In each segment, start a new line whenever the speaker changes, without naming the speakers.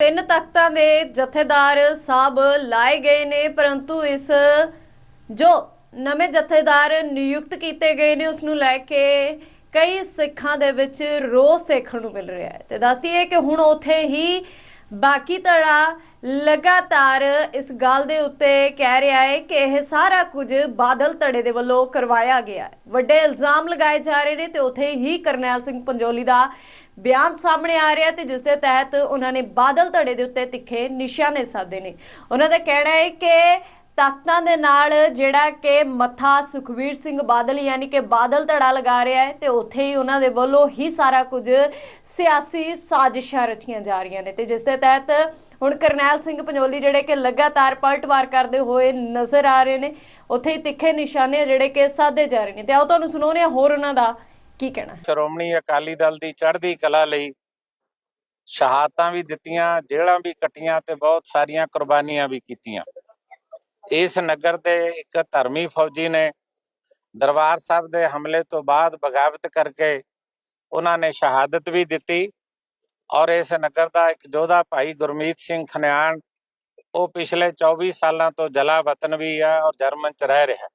ਤਿੰਨ ਤਖਤਾਂ ਦੇ ਜਥੇਦਾਰ ਸਾਹਿਬ ਲਾਏ ਗਏ ਨੇ, ਪਰੰਤੂ ਇਸ ਜੋ ਨਵੇਂ ਜਥੇਦਾਰ ਨਿਯੁਕਤ ਕੀਤੇ ਗਏ ਨੇ ਉਸ ਨੂੰ ਲੈ ਕੇ ਕਈ ਸਿੱਖਾਂ ਦੇ ਵਿੱਚ ਰੋਸ ਦੇਖਣ ਨੂੰ ਮਿਲ ਰਿਹਾ ਹੈ। ਤੇ ਦੱਸਦੀਏ ਕਿ ਹੁਣ ਉੱਥੇ ਹੀ ਬਾਕੀ ਧੜਾ ਲਗਾਤਾਰ ਇਸ ਗੱਲ ਦੇ ਉੱਤੇ ਕਹਿ ਰਿਹਾ ਹੈ ਕਿ ਇਹ ਸਾਰਾ ਕੁਝ ਬਾਦਲ ਧੜੇ ਦੇ ਵੱਲੋਂ ਕਰਵਾਇਆ ਗਿਆ ਹੈ। ਵੱਡੇ ਇਲਜ਼ਾਮ ਲਗਾਏ ਜਾ ਰਹੇ ਨੇ ਤੇ ਉੱਥੇ ਹੀ ਕਰਨੈਲ ਸਿੰਘ ਪੰਜੋਲੀ ਦਾ ਬਿਆਨ ਸਾਹਮਣੇ ਆ ਰਿਹਾ ਤੇ ਜਿਸ ਦੇ ਤਹਿਤ ਉਹਨਾਂ ਨੇ ਬਾਦਲ ਧੜੇ ਦੇ ਉੱਤੇ ਤਿੱਖੇ ਨਿਸ਼ਾਨੇ ਸਾਧੇ ਨੇ। ਉਹਨਾਂ ਦਾ ਕਹਿਣਾ ਹੈ ਕਿ ਤਖਤਾਂ ਦੇ ਨਾਲ ਜਿਹੜਾ ਕਿ ਮੱਥਾ ਸੁਖਵੀਰ ਸਿੰਘ ਬਾਦਲ ਯਾਨੀ ਕਿ ਬਾਦਲ ਧੜਾ ਲਗਾ ਰਿਹਾ ਹੈ ਤੇ ਉੱਥੇ ਹੀ ਉਹਨਾਂ ਦੇ ਵੱਲੋਂ ਹੀ ਸਾਰਾ ਕੁਝ ਸਿਆਸੀ ਸਾਜ਼ਿਸ਼ਾਂ ਰਚੀਆਂ ਜਾ ਰਹੀਆਂ ਨੇ ਤੇ ਜਿਸ ਦੇ ਤਹਿਤ ਹੁਣ ਕਰਨੈਲ ਸਿੰਘ ਪੰਜੋਲੀ ਜਿਹੜੇ ਕਿ ਲਗਾਤਾਰ ਪਲਟਵਾਰ ਕਰਦੇ ਹੋਏ ਨਜ਼ਰ ਆ ਰਹੇ ਨੇ, ਉੱਥੇ ਹੀ ਤਿੱਖੇ ਨਿਸ਼ਾਨੇ ਜਿਹੜੇ ਕਿ ਸਾਧੇ ਜਾ ਰਹੇ ਨੇ। ਤੇ ਆਓ ਤੁਹਾਨੂੰ ਸੁਣਾਉਂਦੇ ਹਾਂ ਹੋਰ ਉਹਨਾਂ ਦਾ ਕੀ ਕਹਿਣਾ
ਸ਼੍ਰੋਮਣੀ ਅਕਾਲੀ ਦਲ ਦੀ ਚੜ੍ਹਦੀ ਕਲਾ ਲਈ ਸ਼ਹਾਦਤਾਂ ਵੀ ਦਿੱਤੀਆਂ, ਜੇਲ੍ਹਾਂ ਵੀ ਕੱਟੀਆਂ ਤੇ ਬਹੁਤ ਸਾਰੀਆਂ ਕੁਰਬਾਨੀਆਂ ਵੀ ਕੀਤੀਆਂ। ਇਸ ਨਗਰ ਦੇ ਇੱਕ ਧਰਮੀ ਫੌਜੀ ਨੇ ਦਰਬਾਰ ਸਾਹਿਬ ਦੇ ਹਮਲੇ ਤੋਂ ਬਾਅਦ ਬਗਾਵਤ ਕਰਕੇ ਉਹਨਾਂ ਨੇ ਸ਼ਹਾਦਤ ਵੀ ਦਿੱਤੀ ਔਰ ਇਸ ਨਗਰ ਦਾ ਇੱਕ ਯੋਧਾ ਭਾਈ ਗੁਰਮੀਤ ਸਿੰਘ ਖਨਿਆਣ, ਉਹ ਪਿਛਲੇ 24 ਸਾਲਾਂ ਤੋਂ ਜਲਾ ਵਤਨ ਵੀ ਹੈ ਔਰ ਜਰਮਨ ਚ ਰਹਿ ਰਿਹਾ।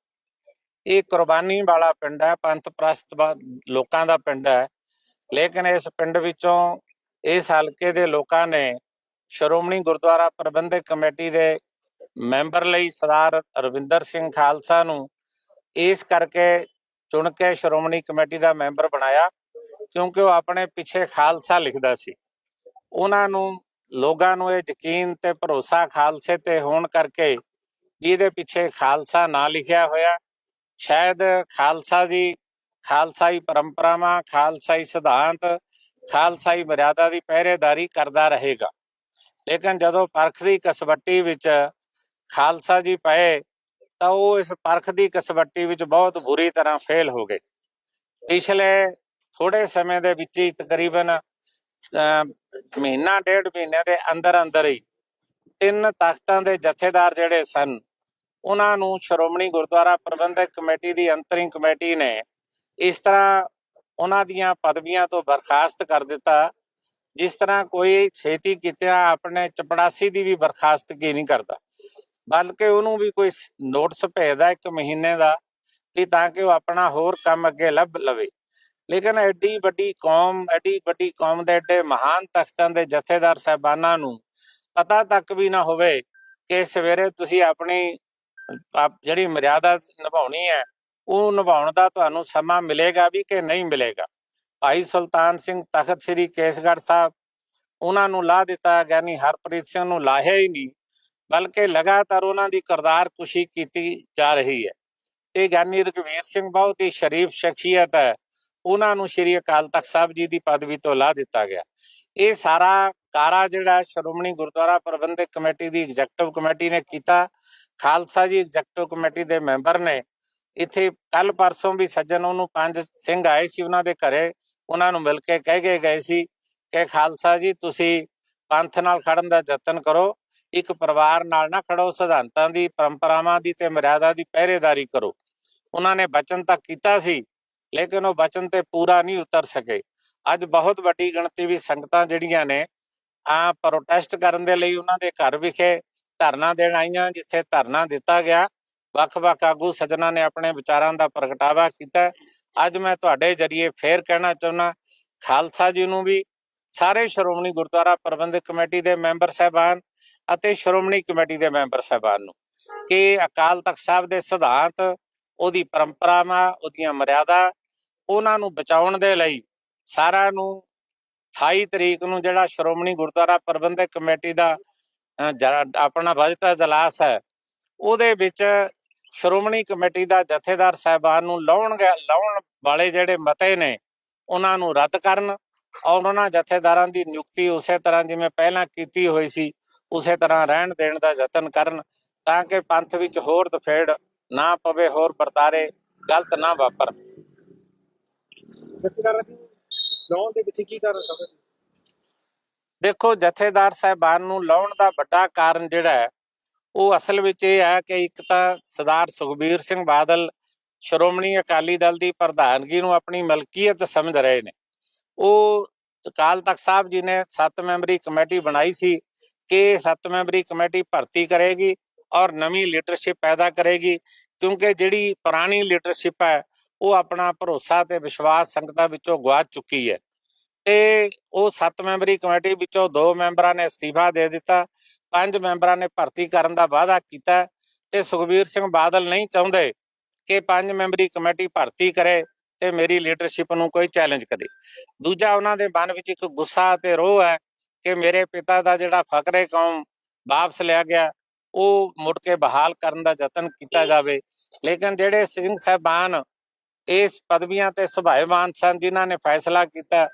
ਇਹ ਕੁਰਬਾਨੀ ਵਾਲਾ ਪਿੰਡ ਹੈ, ਪੰਥ ਪ੍ਰਸਤ ਲੋਕਾਂ ਦਾ ਪਿੰਡ ਹੈ। ਲੇਕਿਨ ਇਸ ਪਿੰਡ ਵਿੱਚੋਂ ਇਸ ਹਲਕੇ ਦੇ ਲੋਕਾਂ ਨੇ ਸ਼੍ਰੋਮਣੀ ਗੁਰਦੁਆਰਾ ਪ੍ਰਬੰਧਕ ਕਮੇਟੀ ਦੇ ਮੈਂਬਰ ਲਈ ਸਰਦਾਰ ਰਵਿੰਦਰ ਸਿੰਘ ਖਾਲਸਾ ਨੂੰ ਇਸ ਕਰਕੇ ਚੁਣ ਕੇ ਸ਼੍ਰੋਮਣੀ ਕਮੇਟੀ ਦਾ ਮੈਂਬਰ ਬਣਾਇਆ, ਕਿਉਂਕਿ ਉਹ ਆਪਣੇ ਪਿੱਛੇ ਖਾਲਸਾ ਲਿਖਦਾ ਸੀ। ਉਹਨਾਂ ਨੂੰ, ਲੋਕਾਂ ਨੂੰ ਇਹ ਯਕੀਨ ਤੇ ਭਰੋਸਾ ਖਾਲਸੇ ਤੇ ਹੋਣ ਕਰਕੇ ਇਹਦੇ ਪਿੱਛੇ ਖਾਲਸਾ ਨਾ ਲਿਖਿਆ ਹੋਇਆ। ਸ਼ਾਇਦ ਖਾਲਸਾ ਜੀ, ਖਾਲਸਾਈ ਪਰੰਪਰਾਵਾਂ, ਖਾਲਸਾਈ ਸਿਧਾਂਤ, ਖਾਲਸਾਈ ਮਰਿਆਦਾ ਦੀ ਪਹਿਰੇਦਾਰੀ ਕਰਦਾ ਰਹੇਗਾ। ਲੇਕਿਨ ਜਦੋਂ ਪਰਖ ਦੀ ਕਸਵੱਟੀ ਵਿੱਚ ਖਾਲਸਾ ਜੀ ਪਏ ਤਾਂ ਉਹ ਇਸ ਪਰਖ ਦੀ ਕਸਵੱਟੀ ਵਿੱਚ ਬਹੁਤ ਬੁਰੀ ਤਰ੍ਹਾਂ ਫੇਲ ਹੋ ਗਏ। ਪਿਛਲੇ ਥੋੜੇ ਸਮੇਂ ਦੇ ਵਿੱਚ ਹੀ ਤਕਰੀਬਨ ਅਹ, ਮਹੀਨਾ ਡੇਢ ਮਹੀਨੇ ਦੇ ਅੰਦਰ ਅੰਦਰ ਹੀ ਤਿੰਨ ਤਖਤਾਂ ਦੇ ਜਥੇਦਾਰ ਜਿਹੜੇ ਸਨ ਉਹਨਾਂ ਨੂੰ ਸ਼੍ਰੋਮਣੀ ਗੁਰਦੁਆਰਾ ਪ੍ਰਬੰਧਕ ਕਮੇਟੀ ਦੀ ਅੰਤਰਿੰਗ ਕਮੇਟੀ ਨੇ ਇਸ ਤਰ੍ਹਾਂ ਉਹਨਾਂ ਦੀਆਂ ਪਦਵੀਆਂ ਤੋਂ ਬਰਖਾਸਤ ਕਰ ਦਿੱਤਾ ਜਿਸ ਤਰ੍ਹਾਂ ਕੋਈ ਛੇਤੀ ਕਿਤਿਆਂ ਆਪਣੇ ਚਪੜਾਸੀ ਦੀ ਵੀ ਬਰਖਾਸਤਗੀ ਨਹੀਂ ਕਰਦਾ। ਬਲਕਿ ਉਹਨੂੰ ਵੀ ਕੋਈ ਸ- ਨੋਟਿਸ ਭੇਜਦਾ ਇੱਕ ਮਹੀਨੇ ਦਾ ਵੀ ਤਾਂ ਕਿ ਉਹ ਆਪਣਾ ਹੋਰ ਕੰਮ ਅੱਗੇ ਲੱਭ ਲਵੇ। ਲੇਕਿਨ ਐਡੀ ਵੱਡੀ ਕੌਮ, ਐਡੀ ਵੱਡੀ ਕੌਮ ਦੇ ਐਡੇ ਮਹਾਨ ਤਖਤਾਂ ਦੇ ਜਥੇਦਾਰ ਸਾਹਿਬਾਨਾਂ ਨੂੰ ਪਤਾ ਤੱਕ ਵੀ ਨਾ ਹੋਵੇ ਕਿ ਸਵੇਰੇ ਤੁਸੀਂ ਆਪਣੀ ਜਿਹੜੀ ਮਰਿਆਦਾ ਨਿਭਾਉਣੀ ਹੈ, ਉਹ ਨਿਭਾਉਣ ਦਾ ਤੁਹਾਨੂੰ ਸਮਾਂ ਮਿਲੇਗਾ ਵੀ ਕਿ ਨਹੀਂ ਮਿਲੇਗਾ। ਭਾਈ ਸੁਲਤਾਨ ਸਿੰਘ ਤਖਤ ਸ੍ਰੀ ਕੇਸਗੜ੍ਹ ਸਾਹਿਬ, ਉਹਨਾਂ ਨੂੰ ਲਾ ਦਿੱਤਾ ਗਿਆਨੀ ਹਰਪ੍ਰੀਤ ਸਿੰਘ ਨੂੰ ਲਾਹਿਆ ਹੀ ਨਹੀਂ ਬਲਕਿ ਲਗਾਤਾਰ ਉਹਨਾਂ ਦੀ ਕਰਦਾਰ ਕੁਸ਼ੀ ਕੀਤੀ ਜਾ ਰਹੀ ਹੈ। ਤੇ ਗਿਆਨੀ ਰਘਵੀਰ ਸਿੰਘ ਬਹੁਤ ਹੀ ਸ਼ਰੀਫ ਸ਼ਖਸੀਅਤ ਹੈ। ਉਹਨਾਂ ਨੂੰ ਸ੍ਰੀ ਅਕਾਲ ਤਖਤ ਸਾਹਿਬ ਜੀ ਦੀ ਪਦਵੀ ਤੋਂ ਲਾ ਦਿੱਤਾ ਗਿਆ। ਇਹ ਸਾਰਾ ਕਾਰਾ ਜਿਹੜਾ ਸ਼੍ਰੋਮਣੀ ਗੁਰਦੁਆਰਾ ਪ੍ਰਬੰਧਕ ਕਮੇਟੀ ਦੀ ਐਗਜ਼ੈਕਟਿਵ ਕਮੇਟੀ ਨੇ ਕੀਤਾ। ਖਾਲਸਾ ਜੀ ਐਗਜ਼ੈਕਟਿਵ ਕਮੇਟੀ ਦੇ ਮੈਂਬਰ ਨੇ। ਇੱਥੇ ਕੱਲ ਪਰਸੋਂ ਵੀ ਸੱਜਣ ਉਹਨੂੰ ਪੰਜ ਸਿੰਘ ਆਏ ਸੀ ਉਹਨਾਂ ਦੇ ਘਰੇ। ਉਹਨਾਂ ਨੂੰ ਮਿਲ ਕੇ ਕਹਿ ਕੇ ਗਏ ਸੀ ਕਿ ਖਾਲਸਾ ਜੀ, ਤੁਸੀਂ ਪੰਥ ਨਾਲ ਖੜਨ ਦਾ ਯਤਨ ਕਰੋ। ਇੱਕ ਪਰਿਵਾਰ ਨਾਲ ਨਾ ਖੜੋ, ਸਿਧਾਂਤਾਂ ਦੀ, ਪਰੰਪਰਾਵਾਂ ਦੀ ਤੇ ਮਰਿਆਦਾ ਦੀ ਪਹਿਰੇਦਾਰੀ ਕਰੋ। ਉਹਨਾਂ ਨੇ ਬਚਨ ਤਾਂ ਕੀਤਾ ਸੀ, ਲੇਕਿਨ ਉਹ ਬਚਨ ਤੇ ਪੂਰਾ ਨਹੀਂ ਉਤਰ ਸਕੇ। ਅੱਜ ਬਹੁਤ ਵੱਡੀ ਗਿਣਤੀ ਵੀ ਸੰਗਤਾਂ ਜਿਹੜੀਆਂ ਨੇ ਆ ਪ੍ਰੋਟੈਸਟ ਕਰਨ ਦੇ ਲਈ ਉਹਨਾਂ ਦੇ ਘਰ ਵਿਖੇ ਧਰਨਾ ਦੇਣ ਆਈਆਂ, ਜਿੱਥੇ ਧਰਨਾ ਦਿੱਤਾ ਗਿਆ। ਵੱਖ-ਵੱਖ ਆਗੂ ਸੱਜਣਾ ਨੇ ਆਪਣੇ ਵਿਚਾਰਾਂ ਦਾ ਪ੍ਰਗਟਾਵਾ ਕੀਤਾ। ਅੱਜ ਮੈਂ ਤੁਹਾਡੇ ਜਰੀਏ ਫੇਰ ਕਹਿਣਾ ਚਾਹੁੰਦਾ, ਖਾਲਸਾ ਜੀ ਨੂੰ ਵੀ ਸਾਰੇ ਸ਼੍ਰੋਮਣੀ ਗੁਰਦੁਆਰਾ ਪ੍ਰਬੰਧਕ ਕਮੇਟੀ ਦੇ ਮੈਂਬਰ ਸਾਹਿਬਾਨ ਅਤੇ ਸ਼੍ਰੋਮਣੀ ਕਮੇਟੀ ਦੇ ਮੈਂਬਰ ਸਾਹਿਬਾਨ ਨੂੰ ਕਿ ਅਕਾਲ ਤਖਤ ਸਾਹਿਬ ਦੇ ਸਿਧਾਂਤ, ਉਹਦੀ ਪਰੰਪਰਾਵਾਂ, ਉਹਦੀਆਂ ਮਰਿਆਦਾ, ਉਹਨਾਂ ਨੂੰ ਬਚਾਉਣ ਦੇ ਲਈ ਸਾਰਿਆਂ ਨੂੰ 28 ਤਰੀਕ ਨੂੰ ਜਿਹੜਾ ਸ਼੍ਰੋਮਣੀ ਗੁਰਦੁਆਰਾ ਪ੍ਰਬੰਧਕ ਕਮੇਟੀ ਦਾ ਆਪਣਾ ਬਜਟ ਇਜਲਾਸ ਹੈ, ਉਹਦੇ ਵਿੱਚ ਸ਼੍ਰੋਮਣੀ ਕਮੇਟੀ ਦਾ ਜਥੇਦਾਰ ਸਾਹਿਬਾਨ ਨੂੰ ਲਾਉਣ ਲਾਉਣ ਵਾਲੇ ਜਿਹੜੇ ਮਤੇ ਨੇ, ਉਹਨਾਂ ਨੂੰ ਰੱਦ ਕਰਨ ਔਰ ਉਹਨਾਂ ਜਥੇਦਾਰਾਂ ਦੀ ਨਿਯੁਕਤੀ ਉਸੇ ਤਰ੍ਹਾਂ ਜਿਵੇਂ ਪਹਿਲਾਂ ਕੀਤੀ ਹੋਈ ਸੀ ਉਸੇ ਤਰ੍ਹਾਂ ਰਹਿਣ ਦੇਣ ਦਾ ਯਤਨ ਕਰਨ ਤਾਂ ਕਿ ਪੰਥ ਵਿੱਚ ਹੋਰ ਦਫੇੜ ਨਾ ਪਵੇ ਹੋਰ ਵਰਤਾਰੇ ਗਲਤ ਨਾ
ਲਾਉਣ ਦੇ ਕੀ ਕਾਰਨ ਸਮਝਦੇ
ਦੇਖੋ ਜਥੇਦਾਰ ਸਾਹਿਬਾਨ ਨੂੰ ਲਾਉਣ ਦਾ ਵੱਡਾ ਕਾਰਨ ਜਿਹੜਾ ਹੈ ਉਹ ਅਸਲ ਵਿੱਚ ਇਹ ਹੈ ਕਿ ਇੱਕ ਤਾਂ ਸਰਦਾਰ ਸੁਖਬੀਰ ਸਿੰਘ ਬਾਦਲ ਸ਼੍ਰੋਮਣੀ ਅਕਾਲੀ ਦਲ ਦੀ ਪ੍ਰਧਾਨਗੀ ਨੂੰ ਆਪਣੀ ਮਲਕੀਅਤ ਸਮਝ ਰਹੇ ਨੇ। ਉਹ ਅਕਾਲ ਤਖਤ ਸਾਹਿਬ ਜੀ ਨੇ 7 ਮੈਂਬਰੀ ਕਮੇਟੀ ਬਣਾਈ ਸੀ। ਕਿ ਸੱਤ ਮੈਂਬਰੀ ਕਮੇਟੀ ਭਰਤੀ ਕਰੇਗੀ ਔਰ ਨਵੀਂ ਲੀਡਰਸ਼ਿਪ ਪੈਦਾ ਕਰੇਗੀ, ਕਿਉਂਕਿ ਜਿਹੜੀ ਪੁਰਾਣੀ ਲੀਡਰਸ਼ਿਪ ਹੈ, ਉਹ ਆਪਣਾ ਭਰੋਸਾ ਤੇ ਵਿਸ਼ਵਾਸ ਸੰਗਤਾਂ ਵਿੱਚੋਂ ਗਵਾ ਚੁੱਕੀ ਹੈ। ਤੇ ਉਹ ਸੱਤ ਮੈਂਬਰੀ ਕਮੇਟੀ ਵਿੱਚੋਂ ਦੋ ਮੈਂਬਰਾਂ ਨੇ ਅਸਤੀਫਾ ਦੇ ਦਿੱਤਾ, ਪੰਜ ਮੈਂਬਰਾਂ ਨੇ ਭਰਤੀ ਕਰਨ ਦਾ ਵਾਅਦਾ ਕੀਤਾ ਤੇ ਸੁਖਬੀਰ ਸਿੰਘ ਬਾਦਲ ਨਹੀਂ ਚਾਹੁੰਦੇ ਕਿ ਪੰਜ ਮੈਂਬਰੀ ਕਮੇਟੀ ਭਰਤੀ ਕਰੇ ਤੇ ਮੇਰੀ ਲੀਡਰਸ਼ਿਪ ਨੂੰ ਕੋਈ ਚੈਲੰਜ ਕਰੇ। ਦੂਜਾ ਉਹਨਾਂ ਦੇ ਮਨ ਵਿੱਚ ਇੱਕ ਗੁੱਸਾ ਤੇ ਰੋਹ ਹੈ ਕਿ ਮੇਰੇ ਪਿਤਾ ਦਾ ਜਿਹੜਾ ਫਕਰੇ ਕੌਮ ਵਾਪਸ ਲਿਆ ਗਿਆ ਉਹ ਮੁੜ ਕੇ ਬਹਾਲ ਕਰਨ ਦਾ ਯਤਨ ਕੀਤਾ ਜਾਵੇ। ਲੇਕਿਨ ਜਿਹੜੇ ਸਿੰਘ ਸਾਹਿਬਾਨ ਇਸ ਪਦਵੀਆਂ ਤੇ ਸੁਭਾਏਮਾਨ ਸਨ ਜਿਨ੍ਹਾਂ ਨੇ ਫੈਸਲਾ ਕੀਤਾ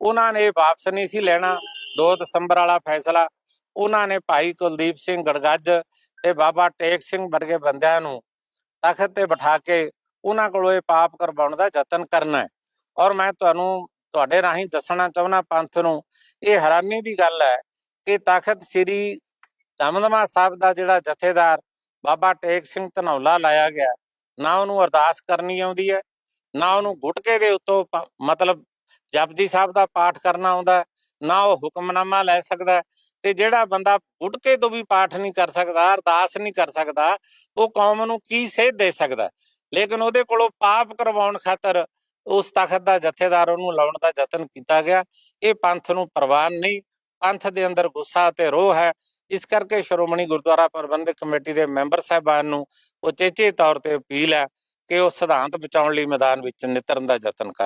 ਉਹਨਾਂ ਨੇ ਵਾਪਸ ਨਹੀਂ ਸੀ ਲੈਣਾ। 2 ਦਸੰਬਰ ਵਾਲਾ ਫੈਸਲਾ ਉਹਨਾਂ ਨੇ ਭਾਈ ਕੁਲਦੀਪ ਸਿੰਘ ਗੜਗੱਜ ਤੇ ਬਾਬਾ ਟੇਕ ਸਿੰਘ ਵਰਗੇ ਬੰਦਿਆਂ ਨੂੰ ਤਖਤ ਤੇ ਬਿਠਾ ਕੇ ਉਹਨਾਂ ਕੋਲੋਂ ਇਹ ਪਾਪ ਕਰਵਾਉਣ ਦਾ ਯਤਨ ਕਰਨਾ ਹੈ। ਔਰ ਮੈਂ ਤੁਹਾਨੂੰ ਤੁਹਾਡੇ ਰਾਹੀਂ ਦੱਸਣਾ ਚਾਹੁੰਦਾ ਪੰਥ ਨੂੰ, ਇਹ ਹੈਰਾਨੀ ਦੀ ਗੱਲ ਹੈ ਕਿ ਤਖਤ ਸ੍ਰੀ ਦਮਦਮਾ ਸਾਹਿਬ ਦਾ ਜਿਹੜਾ ਜਥੇਦਾਰ ਬਾਬਾ ਟੇਕ ਸਿੰਘ ਧਨੌਲਾ ਲਾਇਆ ਗਿਆ, ਨਾ ਉਹਨੂੰ ਅਰਦਾਸ ਕਰਨੀ ਆਉਂਦੀ ਹੈ, ਨਾ ਉਹਨੂੰ ਗੁਟਕੇ ਦੇ ਉੱਤੋਂ ਪ- ਮਤਲਬ ਜਪਜੀ ਸਾਹਿਬ ਦਾ ਪਾਠ ਕਰਨਾ ਆਉਂਦਾ ਨਾ ਉਹ ਹੁਕਮਨਾਮਾ ਲੈ ਸਕਦਾ ਤੇ ਜਿਹੜਾ ਬੰਦਾ ਗੁਟਕੇ ਤੋਂ ਵੀ ਪਾਠ ਨਹੀਂ ਕਰ ਸਕਦਾ, ਅਰਦਾਸ ਨਹੀਂ ਕਰ ਸਕਦਾ, ਉਹ ਕੌਮ ਨੂੰ ਕੀ ਸੇਧ ਦੇ ਸਕਦਾ ਲੇਕਿਨ ਉਹਦੇ ਕੋਲੋਂ ਪਾਪ ਕਰਵਾਉਣ ਖਾਤਰ ਉਸ ਤਖਤ ਦਾ ਜਥੇਦਾਰ ਉਹਨੂੰ ਲਾਉਣ ਦਾ ਯਤਨ ਕੀਤਾ ਗਿਆ। ਇਹ ਪੰਥ ਨੂੰ ਪ੍ਰਵਾਨ ਨਹੀਂ, ਪੰਥ ਦੇ ਅੰਦਰ ਗੁੱਸਾ ਤੇ ਰੋਹ ਹੈ। ਇਸ ਕਰਕੇ ਸ਼੍ਰੋਮਣੀ ਗੁਰਦੁਆਰਾ ਪ੍ਰਬੰਧਕ ਕਮੇਟੀ ਦੇ ਮੈਂਬਰ ਸਾਹਿਬਾਨ ਨੂੰ ਉਚੇਚੇ ਤੌਰ ਤੇ ਅਪੀਲ ਹੈ ਕਿ ਉਹ ਸਿਧਾਂਤ ਬਚਾਉਣ ਲਈ ਮੈਦਾਨ ਵਿੱਚ ਨਿਤਰਨ ਦਾ ਯਤਨ ਕਰਨ।